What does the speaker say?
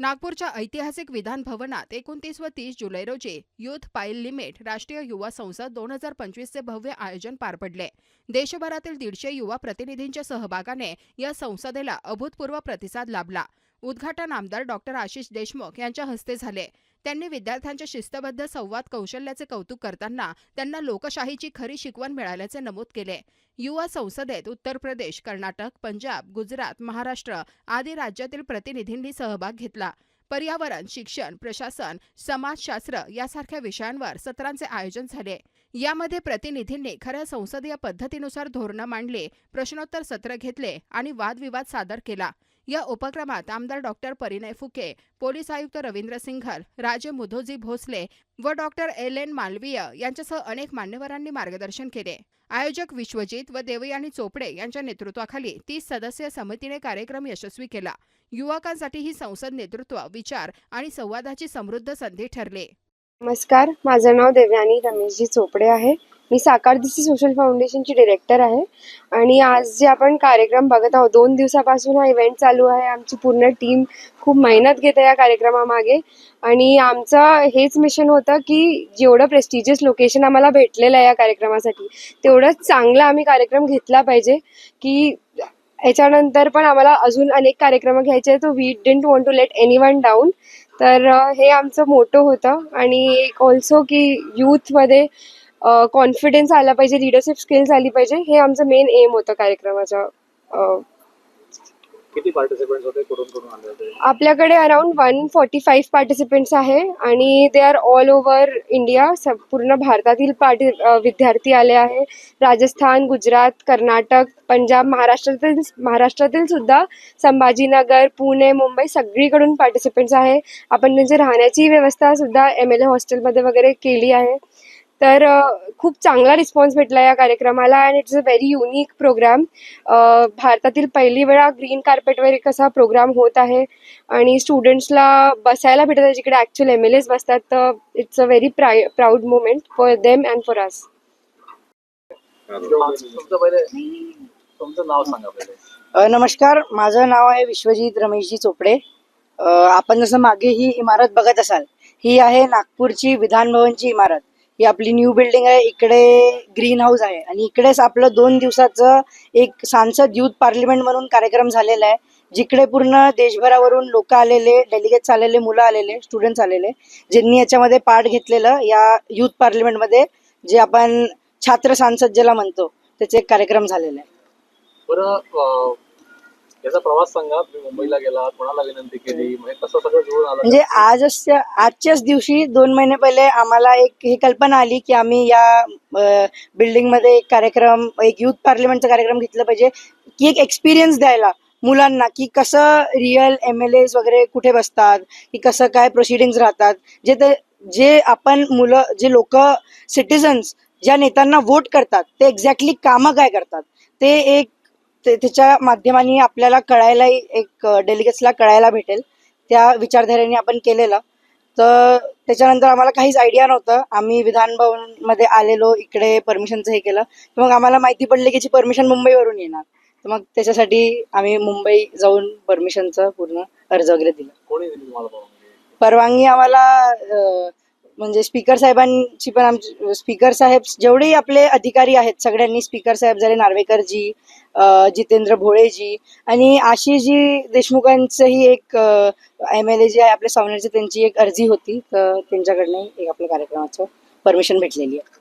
नागपूरच्या ऐतिहासिक विधान भवनात एकोणतीस व तीस जुलै रोजी युथ पाईल लिमिट राष्ट्रीय युवा संसद दोन हजार पंचवीसचे भव्य आयोजन पार पडले. देशभरातील दीडशे युवा प्रतिनिधींच्या सहभागाने या संसदेला अभूतपूर्व प्रतिसाद लाभला. उद्घाटन आमदार डॉक्टर आशिष देशमुख यांच्या हस्ते झाले. त्यांनी विद्यार्थ्यांच्या शिस्तबद्ध संवाद कौशल्याचे कौतुक करताना त्यांना लोकशाहीची खरी शिकवण मिळाल्याचे नमूद केले. युवा संसदेत उत्तर प्रदेश कर्नाटक पंजाब गुजरात महाराष्ट्र आदी राज्यातील प्रतिनिधींनी सहभाग घेतला. पर्यावरण शिक्षण प्रशासन समाजशास्त्र यासारख्या विषयांवर सत्रांचे आयोजन झाले. यामध्ये प्रतिनिधींनी खऱ्या संसदीय पद्धतीनुसार धोरणं मांडली प्रश्नोत्तर सत्र घेतले आणि वादविवाद सादर केला. या उपक्रमात आमदार डॉक्टर परिणय फुके पोलीस आयुक्त रवींद्र सिंघल राजे मुधोजी भोसले व डॉक्टर एल एन मालवीय यांच्यासह अनेक मान्यवरांनी मार्गदर्शन केले. आयोजक विश्वजित व देवयानी चोपडे यांच्या नेतृत्वाखाली तीस सदस्यीय समितीने कार्यक्रम यशस्वी केला. युवकांसाठी ही संसद नेतृत्व विचार आणि संवादाची समृद्ध संधी ठरले. नमस्कार माझं नाव देवयानी रमेशजी चोपडे आहे. मी साकार दिसी सोशल फाउंडेशनची डिरेक्टर आहे. आणि आज जे आपण कार्यक्रम बघत आहोत दोन दिवसापासून हा इव्हेंट चालू आहे. आमची पूर्ण टीम खूप मेहनत घेते या कार्यक्रमामागे. आणि आमचं हेच मिशन होतं की जेवढं प्रेस्टिजियस लोकेशन आम्हाला भेटलेलं आहे या कार्यक्रमासाठी तेवढंच चांगला आम्ही कार्यक्रम घेतला पाहिजे की याच्यानंतर पण आम्हाला अजून अनेक कार्यक्रम घ्यायचे आहेत. तो we don't want to let anyone down तर हे आमचं मोठं होतं. आणि एक ऑल्सो की यूथमध्ये कॉन्फिडन्स आला पाहिजे लिडरशिप स्किल्स आली पाहिजे हे आमचं मेन एम होतं कार्यक्रमाच्या अ, किती पार्टिसिपेंट्स होते? कुठून कुठून आले होते? आपल्याकडे around one forty five participants आहे आणि they are all over India सब पूर्ण भारतातील पार्टी अ, विद्यार्थी आले आहे. राजस्थान गुजरात कर्नाटक पंजाब महाराष्ट्रातील महाराष्ट्रातील सुद्धा संभाजीनगर पुणे मुंबई सगळीकडून पार्टिसिपेंट्स आहे. आपण त्यांची राहण्याची व्यवस्था सुद्धा एम एल ए हॉस्टेलमध्ये वगैरे केली आहे. तर खूप चांगला रिस्पॉन्स भेटला या कार्यक्रमाला and it's a very unique program भारतातील पहिली वेळा ग्रीन कार्पेटवर एक असा प्रोग्राम होत आहे आणि स्टुडंट्सला बसायला भेटत आहे जिकडे ॲक्च्युअल एम एल एज बसतात तर it's a very pri proud moment for them and for us नमस्कार. माझं नाव आहे विश्वजीत रमेशजी चोपडे. आपण जसं मागे ही इमारत बघत असाल ही आहे नागपूरची विधानभवनची इमारत. ही आपली न्यू बिल्डिंग आहे. इकडे ग्रीन हाऊस आहे. आणि इकडेच आपलं दोन दिवसाचं एक सांसद युथ पार्लिमेंट म्हणून कार्यक्रम झालेला आहे. जिकडे पूर्ण देशभरावरून लोक आलेले डेलिगेट्स आलेले मुलं आलेले स्टुडंट्स आलेले ज्यांनी याच्यामध्ये पार्ट घेतलेलं या युथ पार्लिमेंटमध्ये जे आपण छात्र सांसद ज्याला म्हणतो त्याचे एक कार्यक्रम झालेला आहे. बरं याचा प्रवास सांगा. तुम्ही मुंबईला गेला कोणाला विनंती केली? म्हणजे कसं सगळं जुळून आलं? म्हणजे आजच आजच्याच दिवशी दोन महिने पहिले आम्हाला एक ही कल्पना आली की आम्ही या बिल्डिंगमध्ये एक कार्यक्रम एक युथ पार्लिमेंटचा कार्यक्रम घेतला पाहिजे. की एक एक्सपिरियन्स द्यायला मुलांना की कसं रिअल एम एल एज वगैरे कुठे बसतात की कसं काय प्रोसिडिंग्स राहतात. जे ते जे आपण मुलं जे लोक सिटिझन्स ज्या नेत्यांना वोट करतात ते एक्झॅक्टली कामं काय करतात. ते एक ते त्याच्या माध्यमाने आपल्याला कळायला एक डेलिगेट्सला कळायला भेटेल. त्या विचारधारेने आपण केलेलं. तर त्याच्यानंतर आम्हाला काहीच आयडिया नव्हतं. आम्ही विधान भवनमध्ये आलेलो इकडे परमिशनचं हे केलं. तर मग आम्हाला माहिती पडली की याची परमिशन मुंबईवरून येणार. तर मग त्याच्यासाठी आम्ही मुंबई जाऊन परमिशनचं पूर्ण अर्ज वगैरे दिला. कोणी दिली तुम्हाला परवानगी? परवानगी आम्हाला अं, म्हणजे स्पीकर साहेबांची पण आमची स्पीकर साहेब जेवढेही आपले अधिकारी आहेत सगळ्यांनी स्पीकर साहेब झाले नार्वेकरजी जितेंद्र भोळेजी आणि आशिषजी देशमुखांचंही एक एम एल ए जे आहे आपल्या सावनेरची त्यांची एक अर्जी होती तर त्यांच्याकडनं एक आपल्या कार्यक्रमाचं परमिशन भेटलेली आहे.